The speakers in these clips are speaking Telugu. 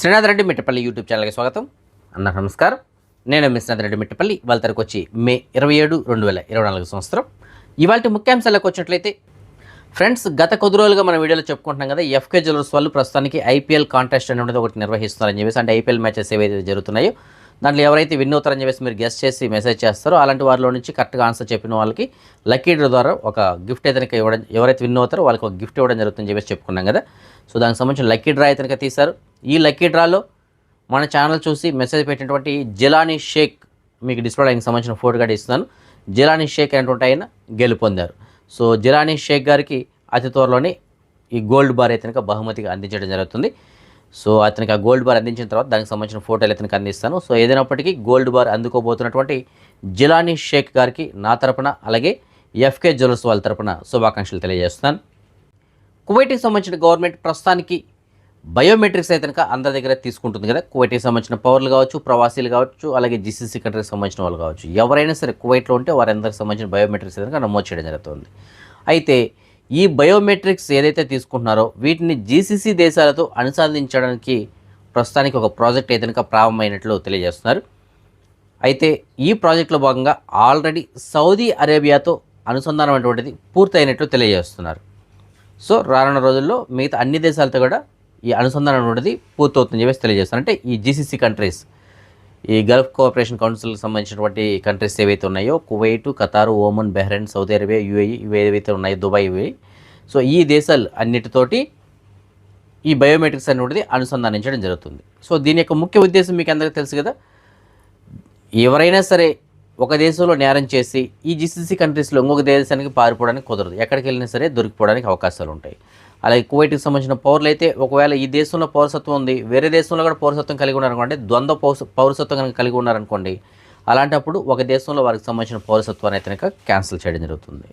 శ్రీనాథ్ రెడ్డి మిట్టపల్లి యూట్యూబ్ ఛానల్కి స్వాగతం. అన్న నమస్కారం. నేను మీ శ్రీనాథ్ రెడ్డి మిట్టపల్లి వాళ్ళ తరకు వచ్చి మే ఇరవై ఏడు రెండు వేల ఇరవై నాలుగు సంవత్సరం. ఇవాళ ముఖ్యాంశాలకు వచ్చినట్లయితే ఫ్రెండ్స్ గత కొద్ది రోజులుగా మన వీడియోలో చెప్పుకుంటున్నాం కదా ఎఫ్కే జ్యువెలర్స్ వాళ్ళు ప్రస్తుతానికి ఐపీఎల్ కాంటెస్ట్ అనేది ఒకటి నిర్వహిస్తున్నారని చెప్పేసి అంటే ఐపీఎల్ మ్యాచెస్ ఏవైతే జరుగుతున్నాయో దాంట్లో ఎవరైతే విన్ అవుతారని చెప్పేసి మీరు గెస్ట్ చేసి మెసేజ్ చేస్తారో అలాంటి వారిలో నుంచి కరెక్ట్గా ఆన్సర్ చెప్పిన వాళ్ళకి లక్కీ డ్రా ద్వారా ఒక గిఫ్ట్ అయితే ఇవ్వడం ఎవరైతే విన్ అవుతారో వాళ్ళకి ఒక గిఫ్ట్ ఇవ్వడం జరుగుతుందని చెప్పేసి చెప్పుకున్నాం కదా. సో దానికి సంబంధించిన లక్కీ డ్రా అయితే తీశారు. ఈ లక్కీ డ్రాలో మన ఛానల్ చూసి మెసేజ్ పెట్టినటువంటి జిలానీ షేక్ మీకు డిస్ప్లే ఆయనకి సంబంధించిన ఫోటో కూడా ఇస్తున్నాను. జిలానీ షేక్ అనేటువంటి ఆయన గెలుపొందారు. సో జిలానీ షేక్ గారికి అతి త్వరలోనే ఈ గోల్డ్ బార్ అయితే బహుమతిగా అందించడం జరుగుతుంది. సో అతనికి ఆ గోల్డ్ బార్ అందించిన తర్వాత దానికి సంబంధించిన ఫోటోలు అతనికి అందిస్తాను. సో ఏదైనప్పటికీ గోల్డ్ బార్ అందుకోబోతున్నటువంటి జిలానీ షేక్ గారికి నా తరపున అలాగే ఎఫ్కే జ్యువెల్స్ వాళ్ళ తరపున శుభాకాంక్షలు తెలియజేస్తున్నాను. కువైట్కి సంబంధించిన గవర్నమెంట్ ప్రస్తుతానికి బయోమెట్రిక్స్ అయితే కనుక అందరి దగ్గర తీసుకుంటుంది కదా. కువైట్కి సంబంధించిన పౌరులు కావచ్చు ప్రవాసీలు కావచ్చు అలాగే జీసీసీ కంట్రీకి సంబంధించిన వాళ్ళు కావచ్చు. ఎవరైనా సరే కువైట్లో ఉంటే వారందరికి సంబంధించిన బయోమెట్రిక్స్ అయితే కనుక నమోదు చేయడం జరుగుతుంది. అయితే ఈ బయోమెట్రిక్స్ ఏదైతే తీసుకుంటున్నారో వీటిని జీసీసీ దేశాలతో అనుసంధించడానికి ప్రస్తుతానికి ఒక ప్రాజెక్ట్ అయితే ప్రారంభమైనట్లు తెలియజేస్తున్నారు. అయితే ఈ ప్రాజెక్టులో భాగంగా ఆల్రెడీ సౌదీ అరేబియాతో అనుసంధానం అటువంటిది పూర్తయినట్లు తెలియజేస్తున్నారు. సో రానున్న రోజుల్లో మిగతా అన్ని దేశాలతో కూడా ఈ అనుసంధానం అనేది పూర్తవుతుందని చెప్పేసి తెలియజేస్తున్నారు. అంటే ఈ జీసీసీ కంట్రీస్ ఈ గల్ఫ్ కోఆపరేషన్ కౌన్సిల్కి సంబంధించినటువంటి కంట్రీస్ ఏవైతే ఉన్నాయో Kuwait Qatar Oman Bahrain Saudi Arabia UAE ఇవి ఏవైతే ఉన్నాయో దుబాయ్ ఇవి. సో ఈ దేశాలు అన్నిటితోటి ఈ బయోమెట్రిక్స్ అనేటువంటిది అనుసంధానించడం జరుగుతుంది. సో దీని యొక్క ముఖ్య ఉద్దేశం మీకు అందరికీ తెలుసు కదా? ఎవరైనా సరే ఒక దేశంలో నేరం చేసి ఈ జీసీసీ కంట్రీస్లో ఇంకొక దేశానికి పారిపోవడానికి కుదరదు. ఎక్కడికి వెళ్ళినా సరే దొరికిపోవడానికి అవకాశాలు ఉంటాయి. అలాగే కువైట్కి సంబంధించిన పౌరులు అయితే ఒకవేళ ఈ దేశంలో పౌరసత్వం ఉంది వేరే దేశంలో కూడా పౌరసత్వం కలిగి ఉన్నారనుకోండి ద్వంద్వ పౌరసత్వం కనుక కలిగి ఉన్నారనుకోండి అలాంటప్పుడు ఒక దేశంలో వారికి సంబంధించిన పౌరసత్వాన్ని అయితే కనుక క్యాన్సిల్ చేయడం జరుగుతుంది.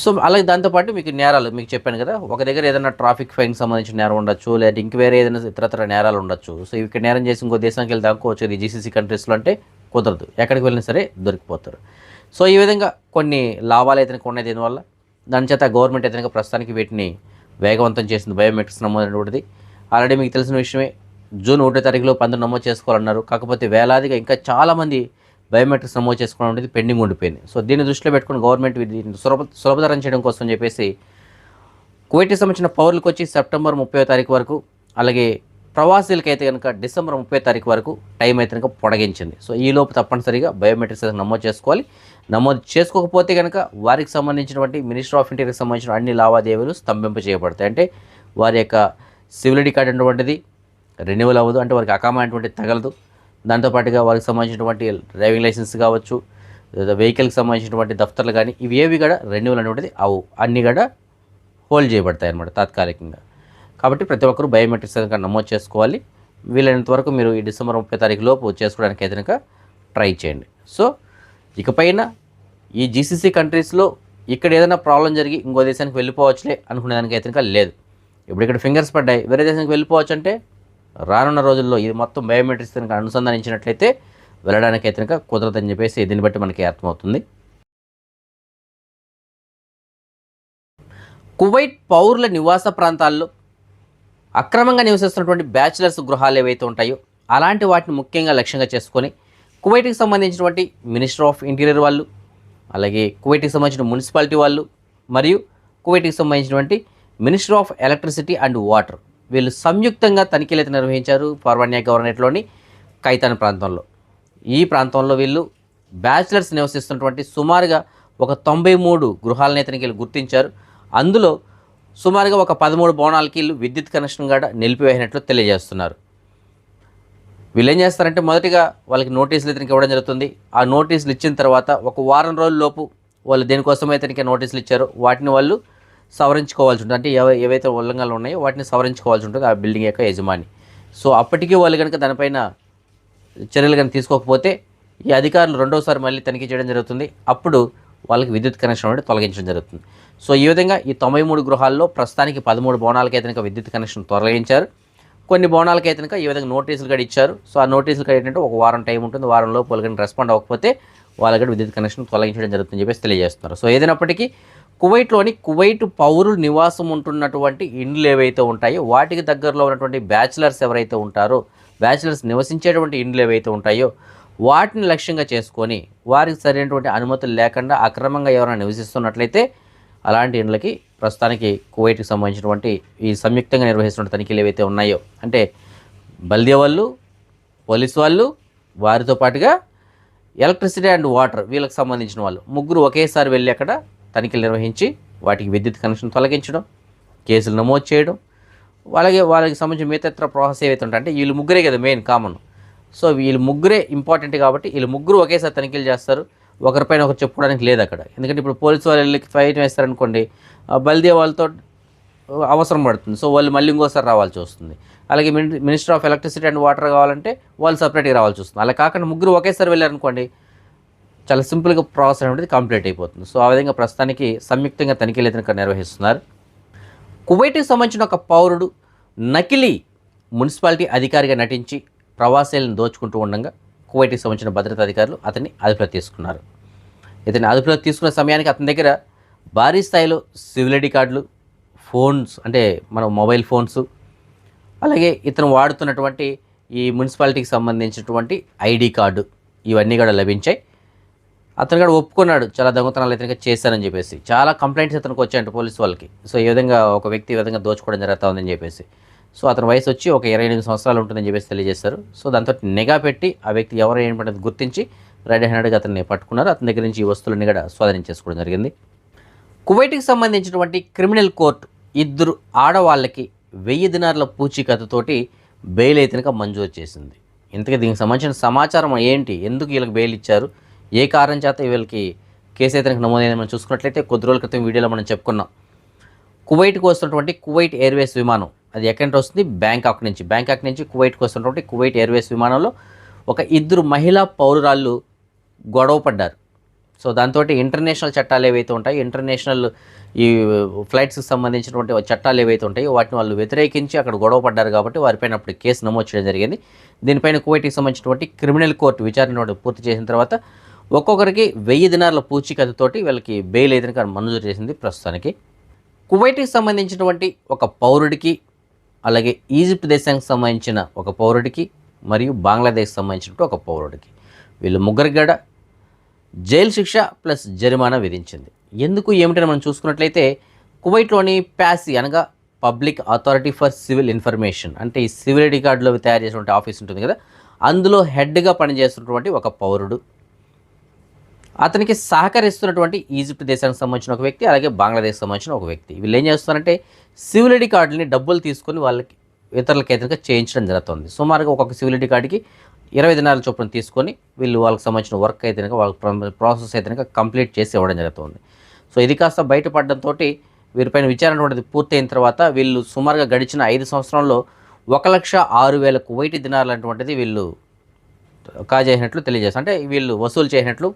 సో అలాగే దాంతోపాటు మీకు నేరాలు మీకు చెప్పాను కదా ఒక దగ్గర ఏదైనా ట్రాఫిక్ ఫైన్ సంబంధించిన నేరం ఉండొచ్చు లేదా ఇంక వేరే ఏదైనా ఇతరతర నేరాలు ఉండొచ్చు. సో ఇక్కడ నేరం చేసి ఇంకో దేశానికి వెళ్ళి దాకోవచ్చు ఇది జీసీసీ కంట్రీస్లో అంటే కుదరదు ఎక్కడికి వెళ్ళినా సరే దొరికిపోతారు. సో ఈ విధంగా కొన్ని లాభాలు అయితే ఉన్నాయి దీనివల్ల. దాని చేత గవర్నమెంట్ అయితే ప్రస్తుతానికి వీటిని వేగవంతం చేసింది. బయోమెట్రిక్స్ నమోదైనటువంటిది. ఆల్రెడీ మీకు తెలిసిన విషయమే జూన్ ఒకటో తారీఖులో పందులు నమోదు చేసుకోవాలన్నారు. కాకపోతే వేలాదిగా ఇంకా చాలామంది బయోమెట్రిక్స్ నమోదు చేసుకోవడం అనేది పెండింగ్ ఉండిపోయింది. సో దీన్ని దృష్టిలో పెట్టుకుని గవర్నమెంట్ దీన్ని సులభ సులభతరం చేయడం కోసం చెప్పేసి కువైట్కి సంబంధించిన పౌరులకు వచ్చి సెప్టెంబర్ ముప్పై తారీఖు వరకు అలాగే ప్రవాసీలకైతే కనుక డిసెంబర్ ముప్పై తారీఖు వరకు టైం అయితే కనుక పొడగించింది. సో ఈ లోపు తప్పనిసరిగా బయోమెట్రిక్స్ అయితే నమోదు చేసుకోవాలి. నమోదు చేసుకోకపోతే కనుక వారికి సంబంధించినటువంటి మినిస్టర్ ఆఫ్ ఇంటీరియర్కి సంబంధించిన అన్ని లావాదేవీలు స్తంభింప చేయబడతాయి. అంటే వారి యొక్క సివిలిటీ కార్డు అటువంటిది రెన్యువల్ అవ్వదు. అంటే వారికి అకామైనటువంటి తగలదు. దాంతోపాటుగా వారికి సంబంధించినటువంటి డ్రైవింగ్ లైసెన్స్ కావచ్చు లేదా వెహికల్కి సంబంధించినటువంటి దఫ్తర్లు కానీ ఇవి ఏవి కూడా రెన్యువల్ అనేటువంటిది అవు అన్నీ కూడా హోల్డ్ చేయబడతాయి అన్నమాట తాత్కాలికంగా. కాబట్టి ప్రతి ఒక్కరూ బయోమెట్రిక్స్ కనుక నమోదు చేసుకోవాలి. వీలైనంత వరకు మీరు ఈ డిసెంబర్ ముప్పై తారీఖు లోపు చేసుకోవడానికి అయితే కనుక ట్రై చేయండి. సో ఇకపైన ఈ జీసీసీ కంట్రీస్లో ఇక్కడ ఏదైనా ప్రాబ్లం జరిగి ఇంకో దేశానికి వెళ్ళిపోవచ్చులే అనుకునే దానికి అయితే కనుక లేదు. ఇప్పుడు ఇక్కడ ఫింగర్స్ పడ్డాయి. వేరే దేశానికి వెళ్ళిపోవచ్చు అంటే రానున్న రోజుల్లో ఇది మొత్తం బయోమెట్రిక్స్ కనుక అనుసంధానించినట్లయితే వెళ్ళడానికి అయితే కనుక కుదరదని చెప్పేసి దీన్ని బట్టి మనకి అర్థమవుతుంది. కువైట్ పౌరుల నివాస ప్రాంతాల్లో అక్రమంగా నివసిస్తున్నటువంటి బ్యాచిలర్స్ గృహాలు ఏవైతే ఉంటాయో అలాంటి వాటిని ముఖ్యంగా లక్ష్యంగా చేసుకొని కువైట్కి సంబంధించినటువంటి మినిస్టర్ ఆఫ్ ఇంటీరియర్ వాళ్ళు అలాగే కువైట్కి సంబంధించిన మున్సిపాలిటీ వాళ్ళు మరియు కువైట్కి సంబంధించినటువంటి minister of electricity and water వీళ్ళు సంయుక్తంగా తనిఖీలు అయితే నిర్వహించారు ఫార్వర్నియా గవర్నరేట్లోని కైతాన్ ప్రాంతంలో. ఈ ప్రాంతంలో వీళ్ళు బ్యాచిలర్స్ నివసిస్తున్నటువంటి సుమారుగా ఒక తొంభై మూడు గృహాలనే తనిఖీలు గుర్తించారు. అందులో సుమారుగా ఒక పదమూడు బోనాలకి ఇల్లు విద్యుత్ కనెక్షన్ కూడా నిలిపివేసినట్లు తెలియజేస్తున్నారు. వీళ్ళు ఏం చేస్తారంటే మొదటిగా వాళ్ళకి నోటీసులు ఇతనికి ఇవ్వడం జరుగుతుంది. ఆ నోటీసులు ఇచ్చిన తర్వాత ఒక వారం రోజుల్లోపు వాళ్ళు దేనికోసం ఇతనికి నోటీసులు ఇచ్చారో వాటిని వాళ్ళు సవరించుకోవాల్సి ఉంటుంది. అంటే ఏవ ఏవైతే ఉల్లంఘనలు ఉన్నాయో వాటిని సవరించుకోవాల్సి ఉంటుంది ఆ బిల్డింగ్ యొక్క యజమాని. సో అప్పటికీ వాళ్ళు కనుక దానిపైన చర్యలు కనుక తీసుకోకపోతే ఈ అధికారులు రెండోసారి మళ్ళీ తనిఖీ చేయడం జరుగుతుంది. అప్పుడు వాళ్ళకి విద్యుత్ కనెక్షన్ అనేది తొలగించడం జరుగుతుంది. సో ఈ విధంగా ఈ తొంభై మూడు గృహాల్లో ప్రస్తుతానికి పదమూడు భవనాలకి అయితే కనుక విద్యుత్ కనెక్షన్ తొలగించారు. కొన్ని భవనాలకి అయితే కనుక ఈ విధంగా నోటీసులు కూడా ఇచ్చారు. సో ఆ నోటీసులు కూడా ఏంటంటే ఒక వారం టైం ఉంటుంది. వారంలో వాళ్ళకి రెస్పాండ్ అవ్వకపోతే వాళ్ళకి విద్యుత్ కనెక్షన్ తొలగించడం జరుగుతుందని చెప్పేసి తెలియజేస్తున్నారు. సో ఏదైనప్పటికీ కువైట్లోని కువైట్ పౌరులు నివాసం ఉంటున్నటువంటి ఇండ్లు ఏవైతే ఉంటాయో వాటికి దగ్గరలో ఉన్నటువంటి బ్యాచిలర్స్ ఎవరైతే ఉంటారో బ్యాచిలర్స్ నివసించేటువంటి ఇండ్లు ఏవైతే ఉంటాయో వాటిని లక్ష్యంగా చేసుకొని వారికి సరైనటువంటి అనుమతులు లేకుండా అక్రమంగా ఎవరైనా నివసిస్తున్నట్లయితే అలాంటి ఇండ్లకి ప్రస్తుతానికి కువైట్కి సంబంధించినటువంటి ఈ సంయుక్తంగా నిర్వహిస్తున్న తనిఖీలు ఏవైతే ఉన్నాయో అంటే బల్దే వాళ్ళు పోలీసు వాళ్ళు వారితో పాటుగా ఎలక్ట్రిసిటీ అండ్ వాటర్ వీళ్ళకి సంబంధించిన వాళ్ళు ముగ్గురు ఒకేసారి వెళ్ళి అక్కడ తనిఖీలు నిర్వహించి వాటికి విద్యుత్ కనెక్షన్ తొలగించడం కేసులు నమోదు చేయడం వాళ్ళకి వాళ్ళకి సంబంధించిన మిగతా ప్రాసెస్ ఏవైతే ఉంటాయి అంటే వీళ్ళు ముగ్గురే కదా మెయిన్ కామన్. సో వీళ్ళు ముగ్గురే ఇంపార్టెంట్ కాబట్టి వీళ్ళు ముగ్గురు ఒకేసారి తనిఖీలు చేస్తారు. ఒకరిపైన ఒకరు చెప్పుకోవడానికి లేదు అక్కడ. ఎందుకంటే ఇప్పుడు పోలీసు వాళ్ళు వెళ్ళి ఫైట్ వేస్తారనుకోండి బల్దే వాళ్ళతో అవసరం పడుతుంది. సో వాళ్ళు మళ్ళీ ఇంకోసారి రావాల్సి వస్తుంది. అలాగే mini- minister of electricity and water కావాలంటే వాళ్ళు సపరేట్గా రావాల్సి వస్తుంది. అలా కాకుండా ముగ్గురు ఒకేసారి వెళ్ళారనుకోండి చాలా సింపుల్గా ప్రాసెస్ అనేది కంప్లీట్ అయిపోతుంది. సో ఆ విధంగా ప్రస్తుతానికి సంయుక్తంగా తనిఖీలు అయితే నిర్వహిస్తున్నారు. కువైట్కి సంబంధించిన ఒక పౌరుడు నకిలీ మున్సిపాలిటీ అధికారిగా నటించి ప్రవాసాలను దోచుకుంటూ ఉండగా కువైట్కి సంబంధించిన భద్రతా అధికారులు అతన్ని అదుపులో తీసుకున్నారు. ఇతన్ని అదుపులో తీసుకున్న సమయానికి అతని దగ్గర భారీ స్థాయిలో సివిల్ ఐడి కార్డులు ఫోన్స్ అంటే మన మొబైల్ ఫోన్స్ అలాగే ఇతను వాడుతున్నటువంటి ఈ మున్సిపాలిటీకి సంబంధించినటువంటి ఐడి కార్డు ఇవన్నీ కూడా లభించాయి. అతను కూడా ఒప్పుకున్నాడు చాలా దొంగతనాలు ఇతనికి చేశానని చెప్పేసి. చాలా కంప్లైంట్స్ ఇతనికి వచ్చాయంట పోలీసు వాళ్ళకి. సో ఈ విధంగా ఒక వ్యక్తి ఈ విధంగా దోచుకోవడం జరుగుతుందని చెప్పేసి. సో అతని వయసు వచ్చి ఒక ఇరవై ఎనిమిది సంవత్సరాలు ఉంటుందని చెప్పేసి తెలియజేశారు. సో దాంతో నిఘా పెట్టి ఆ వ్యక్తి ఎవరు ఏంటనేది గుర్తించి రెడ్ హ్యాండెడ్గా అతన్ని పట్టుకున్నారు. అతని దగ్గర నుంచి ఈ వస్తువులన్నీ కూడా స్వాధీనం చేసుకోవడం జరిగింది. కువైట్కి సంబంధించినటువంటి క్రిమినల్ కోర్టు ఇద్దరు ఆడవాళ్ళకి వెయ్యి దినార్ల పూచీకత్తుతోటి బెయిల్ అయితే మంజూరు చేసింది. ఇంతకీ దీనికి సంబంధించిన సమాచారం ఏంటి? ఎందుకు వీళ్ళకి బెయిల్ ఇచ్చారు? ఏ కారణం చేత వీళ్ళకి కేసు అయితే కనుక నమోదైందని మనం చూసుకున్నట్లయితే కొద్ది రోజుల క్రితం వీడియోలో మనం చెప్పుకున్నాం. కువైట్కి వస్తున్నటువంటి కువైట్ ఎయిర్వేస్ విమానం అది ఎక్కడి నుంచి వస్తుంది? బ్యాంకాక్ నుంచి. బ్యాంకాక్ నుంచి కువైట్కి వస్తున్నటువంటి కువైట్ ఎయిర్వేస్ విమానంలో ఒక ఇద్దరు మహిళా పౌరురాళ్ళు గొడవ పడ్డారు. సో దాంతో ఇంటర్నేషనల్ చట్టాలు ఏవైతే ఉంటాయో ఇంటర్నేషనల్ ఈ ఫ్లైట్స్కి సంబంధించినటువంటి చట్టాలు ఏవైతే ఉంటాయో వాటిని వాళ్ళు వ్యతిరేకించి అక్కడ గొడవ పడ్డారు కాబట్టి వారిపైన అప్పుడు కేసు నమోదు చేయడం జరిగింది. దీనిపైన కువైట్కి సంబంధించినటువంటి క్రిమినల్ కోర్టు విచారణ పూర్తి చేసిన తర్వాత ఒక్కొక్కరికి వెయ్యి దినాల పూచీకత్తుతోటి వీళ్ళకి బెయిల్ అయితే మంజూరు చేసింది ప్రస్తుతానికి. కువైట్కి సంబంధించినటువంటి ఒక పౌరుడికి అలాగే ఈజిప్ట్ దేశానికి సంబంధించిన ఒక పౌరుడికి మరియు బంగ్లాదేశ్ సంబంధించినటువంటి ఒక పౌరుడికి. వీళ్ళు ముగ్గురికి కూడా జైలు శిక్ష ప్లస్ జరిమానా విధించింది. ఎందుకు ఏమిటని మనం చూసుకున్నట్లయితే కువైట్లోని ప్యాసి అనగా public authority for civil information అంటే ఈ సివిల్ రికార్డులో తయారు చేసినటువంటి ఆఫీస్ ఉంటుంది కదా అందులో హెడ్గా పనిచేస్తున్నటువంటి ఒక పౌరుడు అతనికి సహకరిస్తున్నటువంటి ఈజిప్ట్ దేశానికి సంబంధించిన ఒక వ్యక్తి అలాగే బంగ్లాదేశ్ సంబంధించిన ఒక వ్యక్తి. వీళ్ళు ఏం చేస్తున్నారంటే సివిల్ ఐడి కార్డుని డబ్బులు తీసుకొని వాళ్ళకి ఇతరులకి ఎదురుగా చేయించడం జరుగుతుంది. సుమారుగా ఒక్కొక్క సివిల్ ఐడి కార్డుకి ఇరవై దినాల చొప్పున తీసుకొని వీళ్ళు వాళ్ళకి సంబంధించిన వర్క్ అయితే కనుక వాళ్ళ ప్రాసెస్ అయితే కనుక కంప్లీట్ చేసి ఇవ్వడం జరుగుతుంది. సో ఇది కాస్త బయటపడడంతో వీరిపైన విచారణ అనేది పూర్తయిన తర్వాత వీళ్ళు సుమారుగా గడిచిన ఐదు సంవత్సరంలో ఒక లక్ష ఆరు వేల కువైటి దినాలు అటువంటిది వీళ్ళు కాజేసినట్లు తెలియజేస్తారు అంటే వీళ్ళు వసూలు చేసినట్లు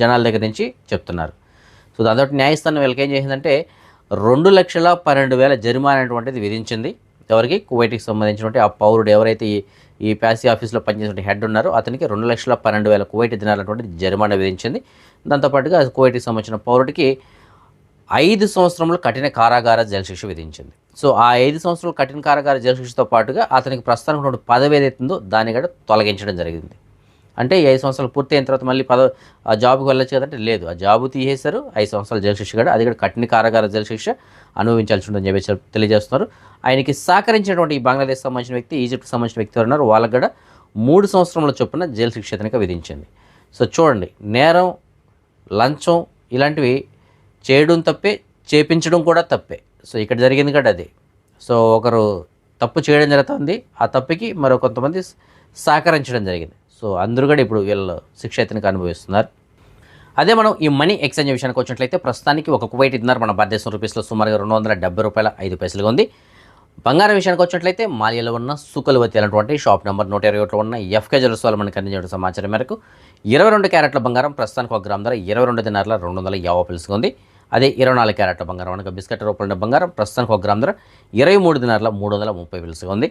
జనాల దగ్గర నుంచి చెప్తున్నారు. సో దాంతో న్యాయస్థానం వీళ్ళకి ఏం చేసిందంటే రెండు లక్షల పన్నెండు వేల జరిమానా అనేటువంటిది విధించింది. ఎవరికి? కువైట్కి సంబంధించినటువంటి ఆ పౌరుడు ఎవరైతే ఈ ఈ ప్యాసీ ఆఫీస్లో పనిచేసినటువంటి హెడ్ ఉన్నారో అతనికి రెండు లక్షల పన్నెండు వేల కువైట్ దినాలటువంటి జరిమానా విధించింది. దాంతోపాటుగా కువైట్కి సంబంధించిన పౌరుడికి ఐదు సంవత్సరములు కఠిన కారాగార జైలు శిక్ష విధించింది. సో ఆ ఐదు సంవత్సరాలు కఠిన కారాగార జైలు శిక్షతో పాటుగా అతనికి ప్రస్తుతానికి ఉన్నటువంటి పదవి ఏదైతుందో దాన్ని కూడా తొలగించడం జరిగింది. అంటే ఈ ఐదు సంవత్సరాలు పూర్తి అయిన తర్వాత మళ్ళీ పద ఆ జాబ్కి వెళ్ళొచ్చు కదంటే లేదు. ఆ జాబు తీసేశారు ఐదు సంవత్సరాలు జైలు శిక్ష కూడా. అది కూడా కఠిన కారాగార జైలు శిక్ష అనుభవించాల్సి ఉంటుందని చెప్పేసి తెలియజేస్తున్నారు. ఆయనకి సహకరించినటువంటి ఈ బంగ్లాదేశ్ సంబంధించిన వ్యక్తి ఈజిప్ట్ సంబంధించిన వ్యక్తి ఉన్నారు వాళ్ళకు కూడా మూడు సంవత్సరముల చొప్పున జైలు శిక్ష అతనికి విధించింది. సో చూడండి నేరం లంచం ఇలాంటివి చేయడం తప్పే చేపించడం కూడా తప్పే. సో ఇక్కడ జరిగింది కూడా అది. సో ఒకరు తప్పు చేయడం జరుగుతుంది ఆ తప్పుకి మరో కొంతమంది సహకరించడం జరిగింది. సో అందరూ కూడా ఇప్పుడు వీళ్ళు శిక్ష ఇతనికి అనుభవిస్తున్నారు. అదే మనం ఈ మనీ ఎక్స్చేంజ్ విషయానికి వచ్చినట్లయితే ప్రస్తుతానికి ఒక కువైట్ ఇద్దరు మన భారతదేశం రూపీస్లో సుమారుగా రెండు వందల డెబ్బై రూపాయల ఐదు పైసలుగా ఉంది. బంగారం విషయానికి వచ్చినట్లయితే మాలియాలో ఉన్న సుకలువతి అనేటువంటి షాప్ నెంబర్ నూట ఇరవై ఒకటిలో ఉన్న ఎఫ్కే జ్యువెల్స్ వాళ్ళు మనకి అందించిన సమాచారం మేరకు ఇరవై రెండు క్యారెట్ల బంగారం ప్రస్తుతానికి ఒక గ్రామ్ ధర ఇరవై రెండు దినారుల రెండు వందల యాభై పిలుసుగా ఉంది. అదే ఇరవై నాలుగు క్యారెట్ల బంగారం అనగా బిస్కెట్ రూపంలో బంగారం ప్రస్తుతానికి ఒక గ్రామ్ ధర ఇరవై మూడు దినారుల మూడు వందల ముప్పై పిలుసుగా ఉంది.